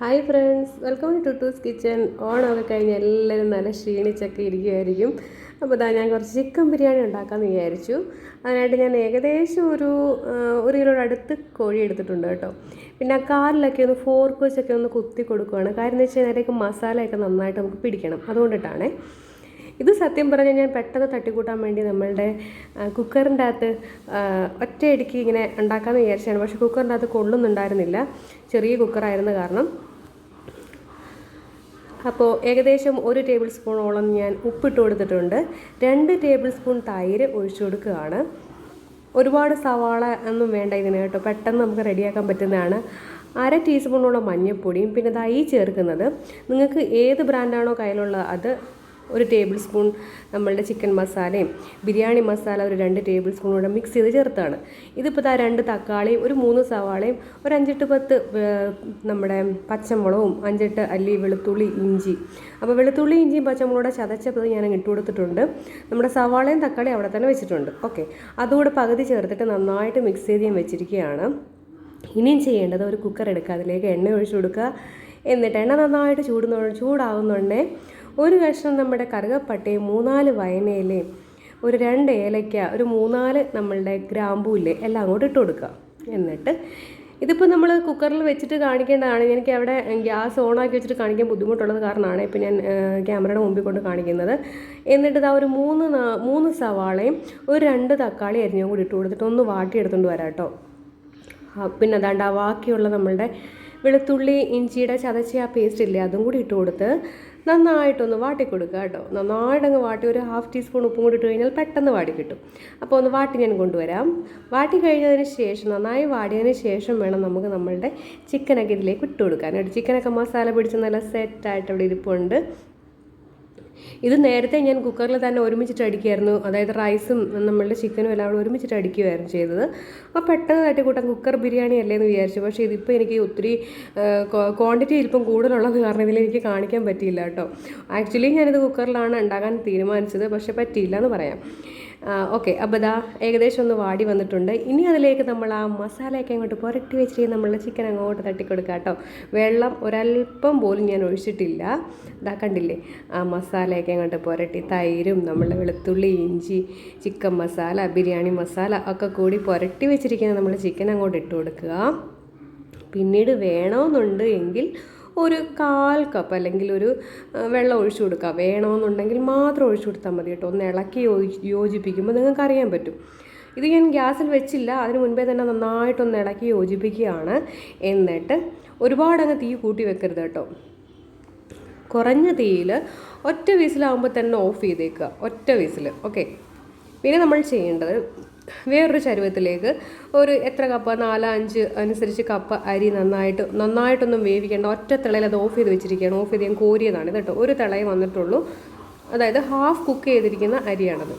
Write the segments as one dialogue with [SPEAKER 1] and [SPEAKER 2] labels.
[SPEAKER 1] Hi friends welcome to Tu's kitchen ഓണമൊക്കെ കഴിഞ്ഞ് എല്ലാവരും നല്ല ക്ഷീണിച്ചൊക്കെ ഇരിക്കുമായിരിക്കും അപ്പോൾ ഞാൻ കുറച്ച് ചിക്കൻ ബിരിയാണി ഉണ്ടാക്കാമെന്ന് വിചാരിച്ചു. അതിനായിട്ട് ഞാൻ ഏകദേശം ഒരു ഒരു കിലോയുടെ അടുത്ത് കോഴി എടുത്തിട്ടുണ്ട് കേട്ടോ. പിന്നെ ആ കാലിലൊക്കെ ഒന്ന് ഫോർക്ക് വെച്ചൊക്കെ ഒന്ന് കുത്തി കൊടുക്കുകയാണ് കാര്യം എന്ന് വെച്ചാൽ അതിലേക്ക് മസാലയൊക്കെ നന്നായിട്ട് നമുക്ക് പിടിക്കണം. അതുകൊണ്ടിട്ടാണേ. ഇത് സത്യം പറഞ്ഞാൽ ഞാൻ പെട്ടെന്ന് തട്ടിക്കൂട്ടാൻ വേണ്ടി നമ്മളുടെ കുക്കറിന്റെ അകത്ത് ഒറ്റയടിക്ക് ഇങ്ങനെ ഉണ്ടാക്കാമെന്ന് വിചാരിച്ചാണ് പക്ഷേ കുക്കറിന്റെ അകത്ത് കൊള്ളുന്നുണ്ടായിരുന്നില്ല. ചെറിയ കുക്കറായിരുന്ന കാരണം. അപ്പോൾ ഏകദേശം ഒരു ടേബിൾ സ്പൂണോളം ഞാൻ ഉപ്പിട്ട് കൊടുത്തിട്ടുണ്ട്. രണ്ട് ടേബിൾ സ്പൂൺ തൈര് ഒഴിച്ചു കൊടുക്കുകയാണ്. ഒരുപാട് സവാള ഒന്നും വേണ്ട ഇതിന് കേട്ടോ. പെട്ടെന്ന് നമുക്ക് റെഡിയാക്കാൻ പറ്റുന്നതാണ്. അര ടീസ്പൂണോളം മഞ്ഞൾപ്പൊടിയും പിന്നെ തൈ ചേർക്കുന്നത്. നിങ്ങൾക്ക് ഏത് ബ്രാൻഡാണോ കയ്യിലുള്ളത് അത് ഒരു ടേബിൾ സ്പൂൺ നമ്മളുടെ ചിക്കൻ മസാലയും ബിരിയാണി മസാല ഒരു രണ്ട് ടേബിൾ സ്പൂൺ കൂടെ മിക്സ് ചെയ്ത് ചേർത്താണ്. ഇതിപ്പോൾ ആ രണ്ട് തക്കാളിയും ഒരു മൂന്ന് സവാളയും ഒരു അഞ്ചെട്ട് പത്ത് നമ്മുടെ പച്ചമുളകും അഞ്ചെട്ട് അല്ലി വെളുത്തുള്ളി ഇഞ്ചി. അപ്പോൾ വെളുത്തുള്ളി ഇഞ്ചിയും പച്ചമുളകൂടെ ചതച്ചപ്പോൾ ഞാൻ ഇട്ട് കൊടുത്തിട്ടുണ്ട്. നമ്മുടെ സവാളയും തക്കാളിയും അവിടെ തന്നെ വെച്ചിട്ടുണ്ട്. ഓക്കെ. അതുകൂടെ പകുതി ചേർത്തിട്ട് നന്നായിട്ട് മിക്സ് ചെയ്ത് ഞാൻ വെച്ചിരിക്കുകയാണ്. ഇനിയും ചെയ്യേണ്ടത് ഒരു കുക്കർ എടുക്കുക. അതിലേക്ക് എണ്ണ ഒഴിച്ചു കൊടുക്കുക. എന്നിട്ട് എണ്ണ നന്നായിട്ട് ചൂടുന്ന ചൂടാവുന്നുണ്ടേ ഒരു കഷ്ണം നമ്മുടെ കറുകപ്പട്ടയും മൂന്നാൽ വയനയിലയും ഒരു രണ്ട് ഏലയ്ക്ക ഒരു മൂന്നാൽ നമ്മളുടെ ഗ്രാമ്പൂല്ലേ എല്ലാം അങ്ങോട്ട് ഇട്ട് കൊടുക്കുക. എന്നിട്ട് ഇതിപ്പോൾ നമ്മൾ കുക്കറിൽ വെച്ചിട്ട് കാണിക്കേണ്ടതാണ്. എനിക്ക് അവിടെ ഗ്യാസ് ഓണാക്കി വെച്ചിട്ട് കാണിക്കാൻ ബുദ്ധിമുട്ടുള്ളത് കാരണമാണ് ഇപ്പോൾ ഞാൻ ക്യാമറയുടെ മുമ്പിൽ കൊണ്ട് കാണിക്കുന്നത്. എന്നിട്ട് ഇതാ ഒരു മൂന്ന് മൂന്ന് സവാളയും ഒരു രണ്ട് തക്കാളി അരിഞ്ഞും കൂടി ഇട്ട് കൊടുത്തിട്ട് ഒന്ന് വാട്ടിയെടുത്തുകൊണ്ട് വരാം കേട്ടോ. പിന്നെ അതാണ്ട് ബാക്കിയുള്ള നമ്മളുടെ വെളുത്തുള്ളി ഇഞ്ചിയുടെ ചതച്ച ആ പേസ്റ്റ് ഇല്ലേ അതും കൂടി ഇട്ട് കൊടുത്ത് നന്നായിട്ടൊന്ന് വാട്ടി കേട്ടോ. നന്നായിട്ടങ്ങ് വാട്ടി ഒരു ഹാഫ് ടീസ്പൂൺ ഉപ്പും കൂടി ഇട്ട് കഴിഞ്ഞാൽ പെട്ടെന്ന് വാടി കിട്ടും. അപ്പോൾ ഒന്ന് വാട്ടി ഞാൻ കൊണ്ടുവരാം. വാട്ടി കഴിഞ്ഞതിന് ശേഷം നന്നായി വാടിയതിന് ശേഷം വേണം നമുക്ക് നമ്മളുടെ ചിക്കനൊക്കെ ഇതിലേക്ക് ഇട്ട് കൊടുക്കാൻ. ചിക്കനൊക്കെ മസാല പിടിച്ച് നല്ല സെറ്റായിട്ട് അവിടെ ഇരിപ്പുണ്ട്. ഇത് നേരത്തെ ഞാൻ കുക്കറിൽ തന്നെ ഒരുമിച്ചിട്ട് അടിക്കുമായിരുന്നു. അതായത് റൈസും നമ്മളുടെ ചിക്കനും എല്ലാം കൂടെ ഒരുമിച്ചിട്ട് അടിക്കുമായിരുന്നു ചെയ്തത്. അപ്പോൾ പെട്ടെന്ന് തട്ടിക്കൂട്ടാൻ കുക്കർ ബിരിയാണി അല്ലേ എന്ന് വിചാരിച്ചു. പക്ഷേ ഇതിപ്പോൾ എനിക്ക് ഒത്തിരി ക്വാണ്ടിറ്റി ഇപ്പം കൂടുതലുള്ളത് കാരണം ഇതിൽ എനിക്ക് കാണിക്കാൻ പറ്റിയില്ല കേട്ടോ. ആക്ച്വലി ഞാനിത് കുക്കറിലാണ് ഉണ്ടാക്കാൻ തീരുമാനിച്ചത്. പക്ഷേ പറ്റിയില്ല എന്ന് പറയാം. ഓക്കെ അപ്പോൾ ഇതാ ഏകദേശം ഒന്ന് വാടി വന്നിട്ടുണ്ട്. ഇനി അതിലേക്ക് നമ്മൾ ആ മസാലയൊക്കെ അങ്ങോട്ട് പുരട്ടി വെച്ചിട്ട് നമ്മൾ ചിക്കൻ അങ്ങോട്ട് തട്ടിക്കൊടുക്കുക കേട്ടോ. വെള്ളം ഒരല്പം പോലും ഞാൻ ഒഴിച്ചിട്ടില്ല. ഇതാ കണ്ടില്ലേ? ആ മസാലയൊക്കെ അങ്ങോട്ട് പുരട്ടി തൈരും നമ്മളുടെ വെളുത്തുള്ളി ഇഞ്ചി ചിക്കൻ മസാല ബിരിയാണി മസാല ഒക്കെ കൂടി പുരട്ടി വെച്ചിരിക്കുന്ന നമ്മൾ ചിക്കൻ അങ്ങോട്ട് ഇട്ട് കൊടുക്കുക. പിന്നീട് വേണമെന്നുണ്ട് എങ്കിൽ ഒരു കാൽ കപ്പ് അല്ലെങ്കിൽ ഒരു വെള്ളം ഒഴിച്ചു കൊടുക്കുക വേണമെന്നുണ്ടെങ്കിൽ മാത്രം ഒഴിച്ചു കൊടുത്താൽ മതി കേട്ടോ. ഒന്ന് ഇളക്കി യോജിപ്പിക്കുമ്പോൾ നിങ്ങൾക്ക് അറിയാൻ പറ്റും. ഇത് ഞാൻ ഗ്യാസിൽ വെച്ചില്ല. അതിന് മുൻപേ തന്നെ നന്നായിട്ടൊന്ന് ഇളക്കി യോജിപ്പിക്കുകയാണ്. എന്നിട്ട് ഒരുപാടങ്ങ് തീ കൂട്ടി വെക്കരുത് കേട്ടോ. കുറഞ്ഞ തീയിൽ ഒറ്റ വിസിലാകുമ്പോൾ തന്നെ ഓഫ് ചെയ്തേക്കുക. ഒറ്റ വിസിൽ. ഓക്കെ. പിന്നെ നമ്മൾ ചെയ്യേണ്ടത് വേറൊരു ചരുവത്തിലേക്ക് ഒരു എത്ര കപ്പ്? നാല് അഞ്ച് അനുസരിച്ച് കപ്പ് അരി നന്നായിട്ട് നന്നായിട്ടൊന്നും വേവിക്കേണ്ട ഒറ്റ തിളയിൽ അത് ഓഫ് ചെയ്ത് വെച്ചിരിക്കുകയാണ്. ഓഫ് ചെയ്ത് ഞാൻ കോരിയതാണ് ഇത് കേട്ടോ. ഒരു തിളയെ വന്നിട്ടുള്ളൂ. അതായത് ഹാഫ് കുക്ക് ചെയ്തിരിക്കുന്ന അരിയാണത്.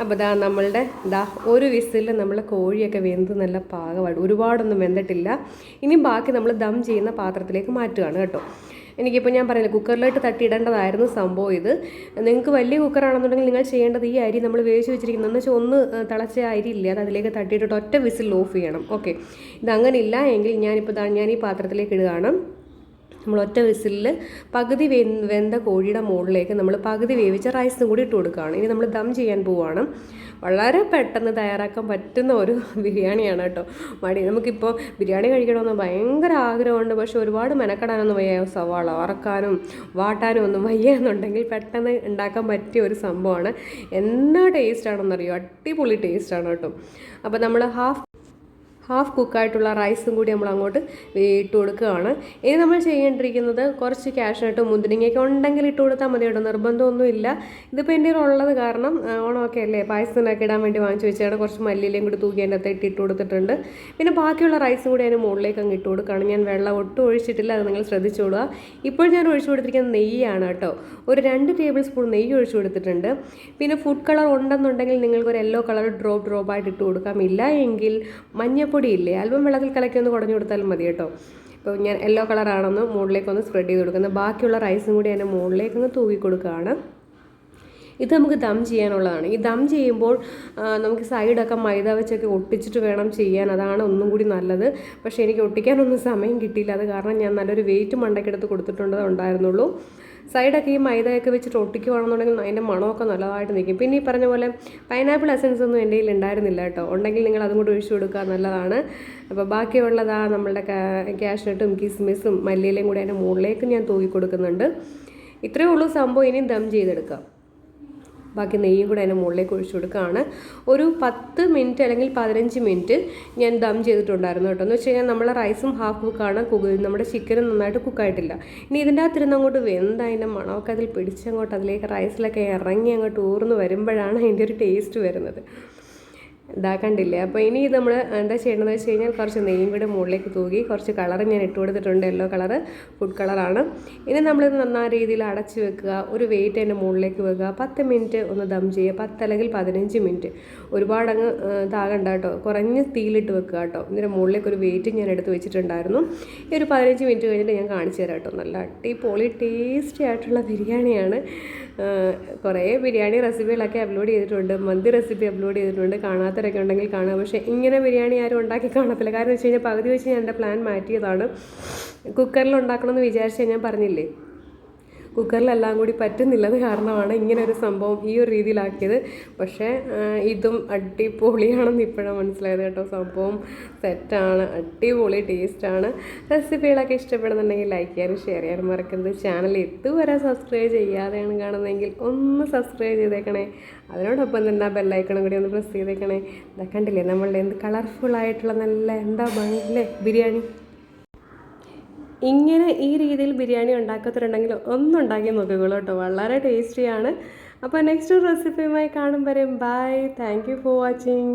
[SPEAKER 1] അപ്പോൾ ദാ നമ്മളുടെ ദാ ഒരു വിസിൽ നമ്മൾ കോഴിയൊക്കെ വെന്ത് നല്ല പാകമായിട്ട് ഒരുപാടൊന്നും വെന്തിട്ടില്ല. ഇനി ബാക്കി നമ്മൾ ദം ചെയ്യുന്ന പാത്രത്തിലേക്ക് മാറ്റുകയാണ് കേട്ടോ. എനിക്കിപ്പോൾ ഞാൻ പറയുന്നത് കുക്കറിലോട്ട് തട്ടിയിടേണ്ടതായിരുന്നു സംഭവം ഇത്. നിങ്ങൾക്ക് വലിയ കുക്കറാണെന്നുണ്ടെങ്കിൽ നിങ്ങൾ ചെയ്യേണ്ടത് ഈ അരി നമ്മൾ വേവിച്ച് വെച്ചിരിക്കുന്നത് എന്ന് വെച്ചാൽ ഒന്ന് തിളച്ച അരി ഇല്ല അത് അതിലേക്ക് തട്ടിയിട്ടിട്ട് ഒറ്റ വിസിൽ ഓഫ് ചെയ്യണം. ഓക്കെ. ഇതങ്ങനെ ഇല്ല എങ്കിൽ ഞാനിപ്പോൾ ഞാൻ ഈ പാത്രത്തിലേക്ക് ഇടുകയാണ്. നമ്മൾ ഒറ്റ വിസിലിൽ പകുതി വെന്ത കോഴിയുടെ മുകളിലേക്ക് നമ്മൾ പകുതി വേവിച്ച റൈസും കൂടി ഇട്ട് കൊടുക്കുകയാണ്. ഇനി നമ്മൾ ദം ചെയ്യാൻ പോവുകയാണ്. വളരെ പെട്ടെന്ന് തയ്യാറാക്കാൻ പറ്റുന്ന ഒരു ബിരിയാണിയാണ് കേട്ടോ. മടി. നമുക്കിപ്പോൾ ബിരിയാണി കഴിക്കണമെന്ന് ഭയങ്കര ആഗ്രഹമുണ്ട്. പക്ഷെ ഒരുപാട് മെനക്കെടാനൊന്നും വയ്യ. സവാള വറക്കാനും വാട്ടാനും ഒന്നും വയ്യ എന്നുണ്ടെങ്കിൽ പെട്ടെന്ന് ഉണ്ടാക്കാൻ പറ്റിയ ഒരു സംഭവമാണ്. ടേസ്റ്റ് ആണെന്നറിയോ? അടിപൊളി ടേസ്റ്റാണ് കേട്ടോ. അപ്പോൾ നമ്മൾ ഹാഫ് ഹാഫ് കുക്കായിട്ടുള്ള റൈസും കൂടി നമ്മൾ അങ്ങോട്ട് ഇട്ട് കൊടുക്കുകയാണ്. ഇനി നമ്മൾ ചെയ്യേണ്ടിയിരിക്കുന്നത് കുറച്ച് ക്യാഷായിട്ട് മുന്തിരിങ്ങയൊക്കെ ഉണ്ടെങ്കിൽ ഇട്ട് കൊടുത്താൽ മതി കേട്ടോ. നിർബന്ധമൊന്നുമില്ല. ഇതിപ്പോൾ എന്റെ ഉള്ളത് കാരണം ഓണമൊക്കെ അല്ലേ? പായസത്തിനൊക്കെ ഇടാൻ വേണ്ടി വാങ്ങിച്ചു വെച്ചാണ് കുറച്ച് മല്ലിയിലയും കൂടി തൂക്കി അതിന്റെ അകത്ത് ഇട്ട് കൊടുത്തിട്ടുണ്ട്. പിന്നെ ബാക്കിയുള്ള റൈസും കൂടി അതിന് മുകളിലേക്ക് അങ്ങ് ഇട്ട് കൊടുക്കുകയാണ്. ഞാൻ വെള്ളം ഒട്ടും ഒഴിച്ചിട്ടില്ല അത് നിങ്ങൾ ശ്രദ്ധിച്ചോളുക ഇപ്പോൾ ഞാൻ ഒഴിച്ചു കൊടുത്തിരിക്കുന്നത് നെയ്യാണ് കേട്ടോ. ഒരു രണ്ട് ടേബിൾ സ്പൂൺ നെയ്യ് ഒഴിച്ചു കൊടുത്തിട്ടുണ്ട്. പിന്നെ ഫുഡ് കളർ ഉണ്ടെന്നുണ്ടെങ്കിൽ നിങ്ങൾക്ക് ഒരു യെല്ലോ കളർ ഡ്രോപ്പ് ഡ്രോപ്പ് ആയിട്ട് ഇട്ട് കൊടുക്കാം. ഇല്ല എങ്കിൽ മഞ്ഞപ്പൊടി ഇല്ലേ അല്പം വെള്ളത്തിൽ കലക്കി ഒന്ന് കുടഞ്ഞു കൊടുത്താലും മതി കേട്ടോ. ഇപ്പോൾ ഞാൻ യെല്ലോ കളറാണെന്ന് മുകളിലേക്കൊന്ന് സ്പ്രെഡ് ചെയ്ത് കൊടുക്കുന്നത്. ബാക്കിയുള്ള റൈസും കൂടി അതിന്റെ മുകളിലേക്കൊന്ന് തൂക്കി കൊടുക്കുകയാണ്. ഇത് നമുക്ക് ദം ചെയ്യാനുള്ളതാണ്. ഈ ദം ചെയ്യുമ്പോൾ നമുക്ക് സൈഡൊക്കെ മൈദ വെച്ചൊക്കെ ഒട്ടിച്ചിട്ട് വേണം ചെയ്യാൻ. അതാണ് ഒന്നും കൂടി നല്ലത്. പക്ഷേ എനിക്ക് ഒട്ടിക്കാനൊന്നും സമയം കിട്ടിയില്ല. അത് കാരണം ഞാൻ നല്ലൊരു വെയിറ്റ് മണ്ടക്കെടുത്ത് കൊടുത്തിട്ടുണ്ട്. ഉണ്ടായിരുന്നുള്ളൂ. സൈഡൊക്കെ ഈ മൈദയൊക്കെ വെച്ചിട്ട് ഒട്ടിക്കുവാണെന്നുണ്ടെങ്കിൽ അതിന്റെ മണമൊക്കെ നല്ലതായിട്ട് നിൽക്കും. പിന്നെ ഈ പറഞ്ഞ പോലെ പൈനാപ്പിൾ എസൻസ് ഒന്നും എന്റെ കയ്യിൽ ഉണ്ടായിരുന്നില്ല കേട്ടോ. ഉണ്ടെങ്കിൽ നിങ്ങൾ അതും കൂടി ഒഴിച്ചു കൊടുക്കുക. നല്ലതാണ്. അപ്പോൾ ബാക്കിയുള്ളതാ നമ്മളുടെ ക്യാഷ്നട്ടും കിസ്മിസും മല്ലിയിലയും കൂടി അതിന്റെ മുകളിലേക്ക് ഞാൻ തൂക്കി കൊടുക്കുന്നുണ്ട്. ഇത്രയേ ഉള്ളൂ സംഭവം. ഇനി ദം ചെയ്തെടുക്കാം. ബാക്കി നെയ്യും കൂടെ അതിന്റെ മുകളിലേക്ക് ഒഴിച്ചു കൊടുക്കുകയാണ്. ഒരു പത്ത് മിനിറ്റ് അല്ലെങ്കിൽ പതിനഞ്ച് മിനിറ്റ് ഞാൻ ദം ചെയ്തിട്ടുണ്ടായിരുന്നു കേട്ടോ. എന്ന് വെച്ച് കഴിഞ്ഞാൽ നമ്മളെ റൈസും ഹാഫ് കുക്കാണ്. കുക്ക് നമ്മുടെ ചിക്കനും നന്നായിട്ട് കുക്കായിട്ടില്ല. ഇനി ഇതിന്റെ അകത്തിരുന്ന് അങ്ങോട്ട് വെന്ത് അതിന്റെ മണമൊക്കെ അതിൽ പിടിച്ചങ്ങോട്ട് അതിലേക്ക് റൈസിലൊക്കെ ഇറങ്ങി അങ്ങോട്ട് ഊർന്ന് വരുമ്പോഴാണ് അതിന്റെ ഒരു ടേസ്റ്റ് വരുന്നത്. ഇതാക്കണ്ടില്ലേ അപ്പോൾ ഇനി ഇത് നമ്മൾ എന്താ ചെയ്യേണ്ടതെന്ന് വെച്ച് കഴിഞ്ഞാൽ കുറച്ച് നെയ്യും കൂടെ മുകളിലേക്ക് തൂകി കുറച്ച് കളർ ഞാൻ ഇട്ട് കൊടുത്തിട്ടുണ്ട്. യെല്ലോ കളറ് ഫുഡ് കളറാണ് ഇനി നമ്മളിത് നന്നായ രീതിയിൽ അടച്ച് വെക്കുക. ഒരു വെയിറ്റ് അതിന്റെ മുകളിലേക്ക് വെക്കുക. പത്ത് മിനിറ്റ് ഒന്ന് ദം ചെയ്യുക. പത്ത് അല്ലെങ്കിൽ പതിനഞ്ച് മിനിറ്റ്. ഒരുപാടങ്ങ് താകണ്ട കേട്ടോ. കുറഞ്ഞ് തീയിലിട്ട് വെക്കുക കേട്ടോ. ഇതിന്റെ മുകളിലേക്ക് ഒരു വെയിറ്റ് ഞാൻ എടുത്ത് വെച്ചിട്ടുണ്ടായിരുന്നു. ഈ ഒരു പതിനഞ്ച് മിനിറ്റ് കഴിഞ്ഞിട്ട് ഞാൻ കാണിച്ചു തരാം കേട്ടോ. നല്ല അടിപൊളി ടേസ്റ്റി ആയിട്ടുള്ള ബിരിയാണിയാണ്. കുറേ ബിരിയാണി റെസിപ്പികളൊക്കെ അപ്ലോഡ് ചെയ്തിട്ടുണ്ട്. മന്തി റെസിപ്പി അപ്ലോഡ് ചെയ്തിട്ടുണ്ട്. കാണാത്തവരൊക്കെ ഉണ്ടെങ്കിൽ കാണാം. പക്ഷേ ഇങ്ങനെ ബിരിയാണി ആരും ഉണ്ടാക്കി കാണത്തില്ല. കാരണം വെച്ച് കഴിഞ്ഞാൽ പകുതി വെച്ച് ഞാൻ എന്റെ പ്ലാൻ മാറ്റിയതാണ്. കുക്കറിൽ ഉണ്ടാക്കണമെന്ന് വിചാരിച്ചാൽ ഞാൻ പറഞ്ഞില്ലേ? കുക്കറിലെല്ലാം കൂടി പറ്റുന്നില്ലത് കാരണമാണ് ഇങ്ങനെ ഒരു സംഭവം ഈ ഒരു രീതിയിലാക്കിയത്. പക്ഷേ ഇതും അടിപൊളിയാണെന്ന് ഇപ്പോഴാണ് മനസ്സിലായത് കേട്ടോ. സംഭവം സെറ്റാണ് അടിപൊളി ടേസ്റ്റാണ്. റെസിപ്പികളൊക്കെ ഇഷ്ടപ്പെടുന്നുണ്ടെങ്കിൽ ലൈക്ക് ചെയ്യാനും ഷെയർ ചെയ്യാനും മറക്കരുത്. ചാനൽ ഇതുവരെ സബ്സ്ക്രൈബ് ചെയ്യാതെയാണ് കാണുന്നതെങ്കിൽ ഒന്ന് സബ്സ്ക്രൈബ് ചെയ്തേക്കണേ. അതിനോടൊപ്പം തന്നെ ആ ബെല്ലൈക്കണം കൂടി ഒന്ന് പ്രസ് ചെയ്തേക്കണേ. കണ്ടില്ലേ നമ്മളുടെ എന്ത് കളർഫുൾ ആയിട്ടുള്ള നല്ല എന്താ ഭംഗിയില്ലേ? ബിരിയാണി. ഇങ്ങനെ ഈ രീതിയിൽ ബിരിയാണി ഉണ്ടാക്കത്തിട്ടുണ്ടെങ്കിൽ ഒന്നുണ്ടാക്കി നോക്കുകയുള്ളൂ കേട്ടോ. വളരെ ടേസ്റ്റിയാണ്. അപ്പോൾ നെക്സ്റ്റ് റെസിപ്പിയുമായി കാണും വരെ. Bye thank you for watching